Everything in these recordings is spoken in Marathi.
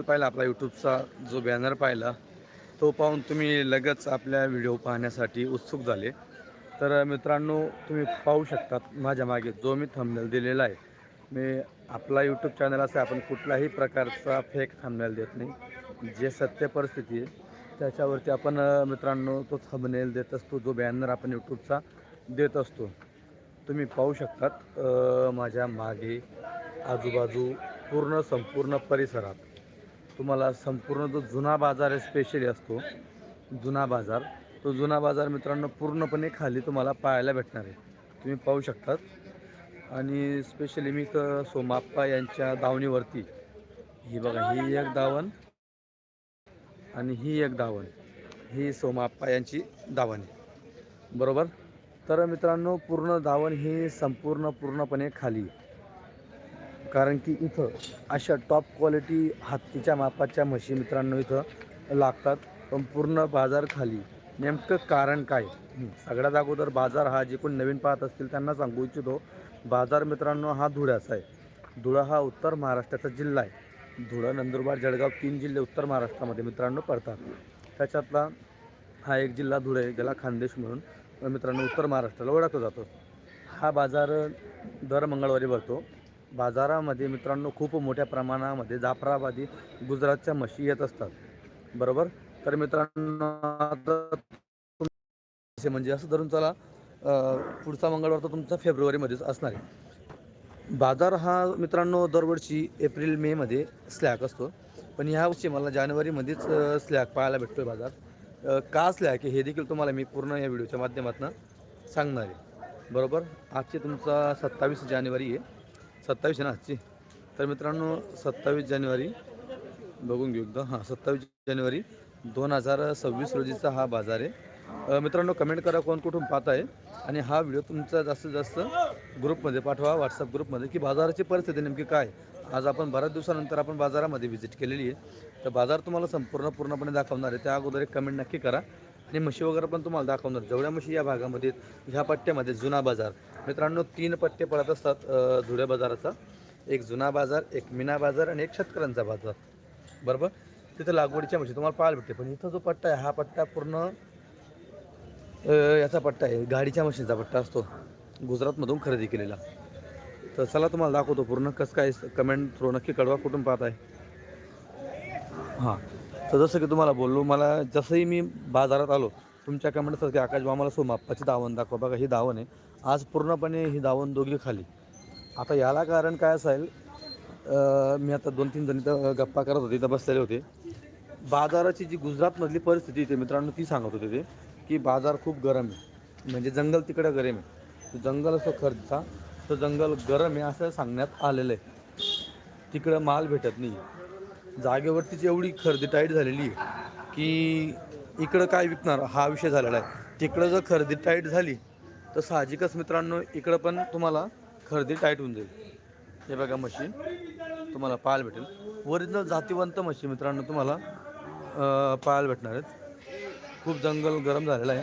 पाहिला आपला यूट्यूबचा जो बॅनर पाहिला तो पाहून तुम्ही लगेच आपल्या व्हिडिओ पाहण्यासाठी उत्सुक झाले. तर मित्रांनो तुम्ही पाहू शकतात माझ्या मागे जो मी थंबनेल दिलेला आहे. मी आपला यूट्यूब चॅनल असा आपण कुठल्याही प्रकारचा फेक थंबनेल देत नाही. जे सत्य परिस्थिती आहे त्याच्यावरती आपण मित्रांनो तो थंबनेल देत असतो जो बॅनर आपण यूट्यूबचा देत असतो. तुम्ही पाहू शकतात माझ्या मागे आजूबाजू पूर्ण संपूर्ण परिसरात. तुम्हाला संपूर्ण जो जुना बाजार आहे स्पेशली असतो जुना बाजार तो जुना बाजार मित्रांनो पूर्णपणे खाली तुम्हाला पाहायला भेटणार आहे. तुम्ही पाहू शकतात. आणि स्पेशली मी तर सोमाप्पा यांच्या दावणीवरती ही बघा ही एक दावण आणि ही एक दावण ही सोमाप्पा यांची दावण. आहे बरोबर? तर मित्रांनो पूर्ण दावण ही संपूर्ण पूर्णपणे खाली. आहे. कारण की इथं अशा टॉप क्वालिटी हत्तीच्या मापाच्या म्हशी मित्रांनो इथं लागतात. पण पूर्ण बाजार खाली नेमकं कारण काय? सगळ्यात अगोदर बाजार हा जे कोण नवीन पाहत असतील त्यांना सांगू इच्छितो. बाजार मित्रांनो हा धुळ्याचा आहे. धुळा हा उत्तर महाराष्ट्राचा जिल्हा आहे. धुळं नंदुरबार जळगाव तीन जिल्हे उत्तर महाराष्ट्रामध्ये मित्रांनो पडतात. त्याच्यातला हा एक जिल्हा धुळे ज्याला खानदेश म्हणून. मित्रांनो उत्तर महाराष्ट्राला ओळखला जातो. हा बाजार दर मंगळवारी भरतो. बाजारामध्ये मित्रांनो खूप मोठ्या प्रमाणामध्ये जाफराबादी गुजरातच्या म्हशी येत असतात. बरोबर? तर मित्रांनो असे म्हणजे असं धरून चला पुढचा मंगळवार तर तुमचा फेब्रुवारीमध्येच असणार आहे. बाजार हा मित्रांनो दरवर्षी एप्रिल मेमध्ये स्लॅक असतो. पण ह्या वर्षी मला जानेवारीमध्येच स्लॅक पाहायला भेटतो आहे बाजार का स्लॅक आहे हे देखील तुम्हाला मी पूर्ण या व्हिडिओच्या माध्यमातून सांगणार आहे. बरोबर? आजची तुमचा सत्तावीस जानेवारी आहे. सत्तावीस आहे ना आजची तर मित्रांनो सत्तावीस जानेवारी बघून घेऊ एकदा. हां सत्तावीस जानेवारी दोन हजार सव्वीस रोजीचा हा बाजार आहे. मित्रांनो कमेंट करा कोण कुठून पाहत आहे. आणि हा व्हिडिओ तुमचा जास्तीत जास्त ग्रुपमध्ये पाठवा व्हॉट्सअप ग्रुपमध्ये की बाजाराची परिस्थिती नेमकी काय आज आपण बऱ्याच दिवसानंतर आपण बाजारामध्ये व्हिजिट केलेली आहे. तर बाजार तुम्हाला संपूर्ण पूर्णपणे दाखवणार आहे. त्या अगोदर एक कमेंट नक्की करा. आणि म्हशी वगैरे पण तुम्हाला दाखवणार. जेवढ्या म्हशी या भागामध्ये ह्या पट्ट्यामध्ये जुना बाजार. मित्रांनो तीन पट्टे पडत असतात अ, बाजाराचा. एक जुना बाजार एक मीना बाजार आणि एक शेतकऱ्यांचा बाजार. बरोबर? तिथं लागवडीच्या म्हशी तुम्हाला पाहायला भेटते पण इथं जो पट्टा आहे हा पट्टा पूर्ण याचा पट्टा आहे. गाडीच्या म्हशींचा पट्टा असतो. गुजरातमधून खरेदी केलेला. तर चला तुम्हाला दाखवतो पूर्ण. कसं काय कमेंट थ्रो नक्की कळवा. कुठून पाहत आहे हां. तर जसं की तुम्हाला बोललो मला जसंही मी बाजारात आलो तुमच्या कमेंट की आकाश मला सोमाप्पाची दावण दाखवा. बघा ही दावण आहे. आज पूर्णपणे ही दावण दोघी खाली. आता याला कारण काय असेल मी आता दोन तीन जण इथं गप्पा करत होते इथं बसलेले होते. बाजाराची जी गुजरातमधली परिस्थिती इथे मित्रांनो ती सांगत होते ते की बाजार खूप गरम आहे. म्हणजे जंगल तिकडं गरम आहे. जंगल असं खर्चा तो जंगल गरम आहे असं सांगण्यात आलेलं आहे. तिकडं माल भेटत नाही जागेवरतीच एवढी खरेदी टाईट झालेली आहे की इकडं काय विकणार? हा विषय झालेला आहे. तिकडं जर खरेदी टाईट झाली तर साहजिकच मित्रांनो इकडं पण तुम्हाला खरेदी टाईट होऊन जाईल. हे बघा मशीन तुम्हाला पाहायला भेटेल. ओरिजिनल जातीवंत मशीन मित्रांनो तुम्हाला पाहायला भेटणार आहेत. खूप जंगल गरम झालेलं आहे.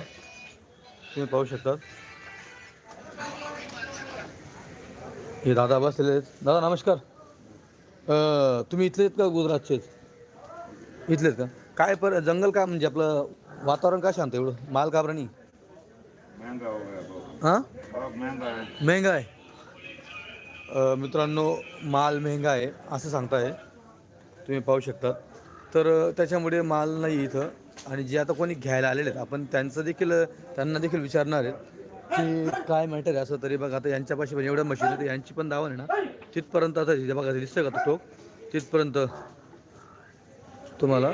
तुम्ही पाहू शकतात. हे दादा बसलेले आहेत. दादा नमस्कार. तुम्ही इथले आहेत का गुजरातचे आहेत? इथले आहेत का? काय पर जंगल का म्हणजे आपलं वातावरण का शांत एवढं? माल का महंगा हो? हां महंगा महंगा आहे. मित्रांनो माल महंगा आहे असं सांगताय. तुम्ही पाहू शकतात तर त्याच्यामुळे माल नाही इथं. आणि जे आता कोणी घ्यायला आलेले आहेत आपण त्यांचं देखील त्यांना देखील विचारणार आहेत की काय मॅटर आहे असं तरी बघा. आता यांच्यापाशी पण एवढ्या मशीन आहेत यांची पण दावा आहे ना. तिथपर्यंत आता तिथे बघा दिसतं का तो टोक? तिथपर्यंत तुम्हाला.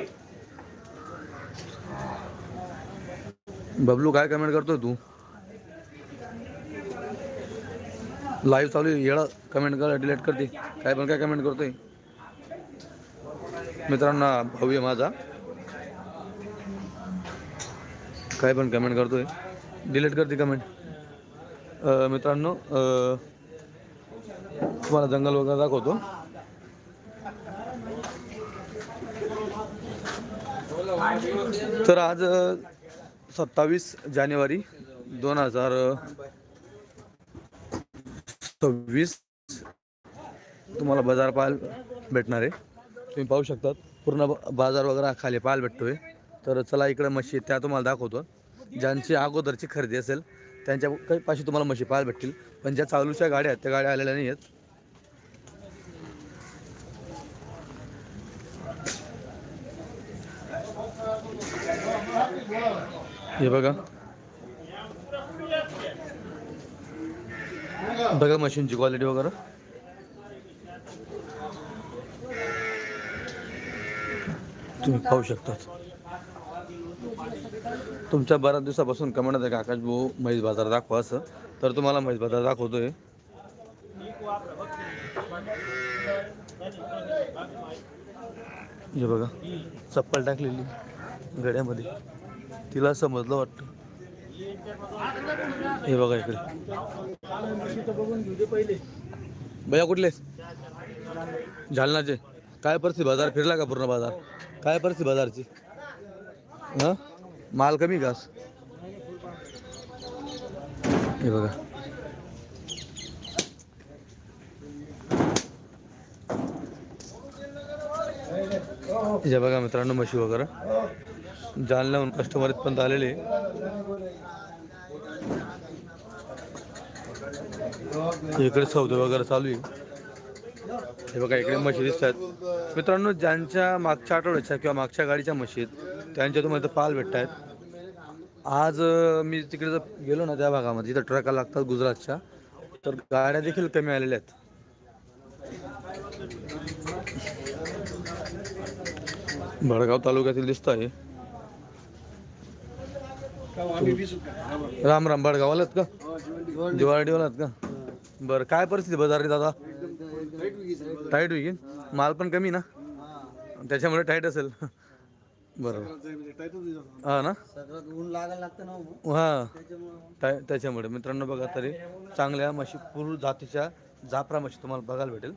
बबलू काय कमेंट करतोय तू? लाईव्ह चालू आहे येळा कमेंट कर डिलेट करते काय पण काय कमेंट करतोय? मित्रांना हा भाऊ आहे माझा. काय पण कमेंट करतोय. डिलीट करते कमेंट मित्रांनो तुम्हाला जंगल वगैरे दाखवतो. तर आज सत्तावीस जानेवारी दोन हजार सव्वीस तुम्हाला बाजार पाहायला भेटणार आहे. तुम्ही पाहू शकतात पूर्ण ब- बाजार वगैरे खाली पाहायला भेटतोय. तर चला इकडं म्हशी आहेत, त्या तुम्हाला दाखवतो. ज्यांची अगोदरची खरेदी असेल त्यांच्या काही पाशी तुम्हाला म्हशी पाहायला भेटतील. पण ज्या चालूच्या गाड्या आहेत त्या गाड्या आलेल्या नाही आहेत हे बघा. बघा मशीनची क्वालिटी वगैरे. तुम्ही पाहू शकता तुमच्या बऱ्याच दिवसापासून कमेंट आहे का आकाश भाऊ म्हैस बाजार दाखवा असं. तर तुम्हाला म्हैस बाजार दाखवतोय. हे बघा चप्पल टाकलेली गड्यामध्ये. तिला समजलं वाटतं. हे बघा इकडे. भैया कुठले? जालनाचे. काय परिस्थिती? बाजार फिरला का पूर्ण बाजार? काय परिस्थिती बाजारची? हां? माल कमी घास हे बघा. बघा मित्रांनो म्हशी वगैरे. जालन्याहून कस्टमर इथपर्यंत आलेले. इकडे सौदे वगैरे चालू आहे. हे बघा इकडे म्हशी दिसतात. मित्रांनो ज्यांच्या मागच्या आठवड्याच्या किंवा मागच्या गाडीच्या मशीद त्यांच्या तुम्हाला इथं पाल भेटत आहेत आज मी तिकडे जर गेलो ना त्या भागामध्ये इथं ट्रका लागतात गुजरातच्या तर गाड्या देखील कमी आलेल्या आहेत. भडगाव तालुक्यातील दिसत आहे राम राम आलात का? दिवाळी आलात का? बरं काय परिस्थिती बाजार दादा टाईट होईल माल पण कमी ना? त्याच्यामुळे टाईट असेल. बरोबर हा ना? हो. हा. त्या- त्याच्यामुळे. मित्रांनो बघा तरी चांगल्या म्हशी पूर्व जातीच्या जाफरा म्हशी तुम्हाला बघायला भेटेल.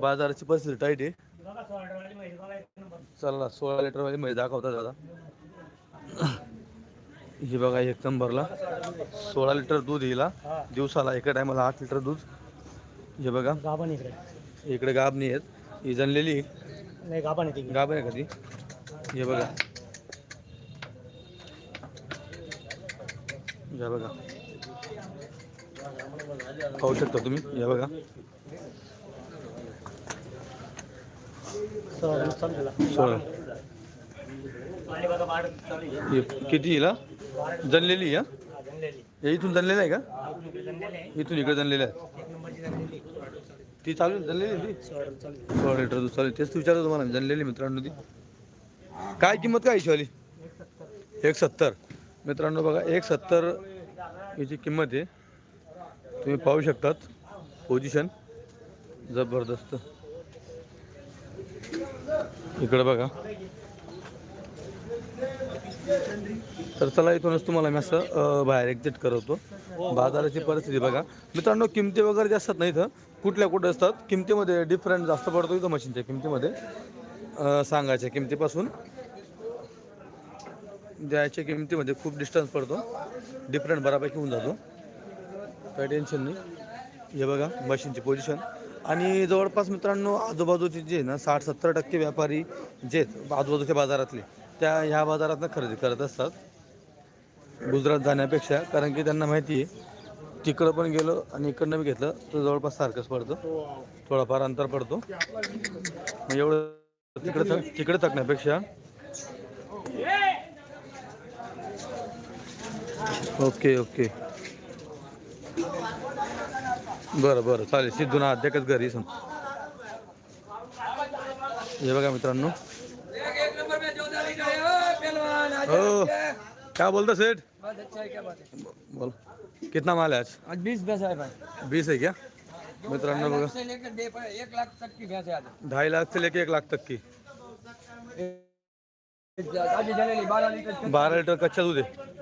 बाजाराची परिस्थिती टाईट आहे. चला सोळा लिटरवाली म्हशी दाखवता दादा ही बघा एक नंबरला सोळा लिटर दूध हिला. दिवसाला एका टायमाला आठ लिटर दूध. हे बघा. गाभण इकडे. इकडे गाब नाही आहेत. ही जनलेली नाही गाभण येते गाब आहे का ती? हे बघा. या बघा. पाहू शकता तुम्ही? या बघा. सोळा हे किती हिला? जनलेली या इथून जनलेलं आहे का? इथून इकडे जनलेलं आहे ती चालू जनलेली ती? सोळा लिटर दूध चालू आहे. तेच विचारतो तुम्हाला जनलेली मित्रांनो ती? काय किंमत काय हिशोबाली? एक सत्तर मित्रांनो बघा एक सत्तर याची किंमत आहे. तुम्ही पाहू शकतात पोझिशन जबरदस्त. इकडं बघा. तर चला इथूनच तुम्हाला मी असं बाहेर एक्झिट करवतो. बाजाराची परिस्थिती बघा. मित्रांनो किमती वगैरे असतात नाही इथं कुठल्या कुठं असतात किमतीमध्ये डिफरंट जास्त पडतो इथं मशीनच्या किमतीमध्ये. सांगायच्या किमतीपासून. द्यायच्या किमतीमध्ये खूप डिस्टन्स पडतो डिफरंट बऱ्यापैकी होऊन जातो. काही टेन्शन नाही. हे बघा मशीनची पोझिशन आणि जवळपास मित्रांनो आजूबाजूचे जे ना साठ सत्तर टक्के व्यापारी जे आहेत आजूबाजूच्या बाजारातले त्या ह्या बाजारातनं खरेदी करत असतात. गुजरात जाण्यापेक्षा कारण की त्यांना माहिती आहे तिकडं पण गेलो आणि इकडनं बी घेतलं तर जवळपास सारखंच पडतं. थोडाफार अंतर पडतो. मग एवढं तिकडं थक तिकडे थकण्यापेक्षा. Okay okay. बरं बरं. चालेल सिद्धून अध्यक्षच घरी सम हे बघा मित्रांनो. हो क्या बोलते सेठ बोल कितना माल है आज आज बीस भैंस है भाई बीस है क्या मित्रांनो बघा एक लाख तक की भैंस है आज ढाई लाख से लेके एक लाख तक की बारह लीटर कच्चा दूध है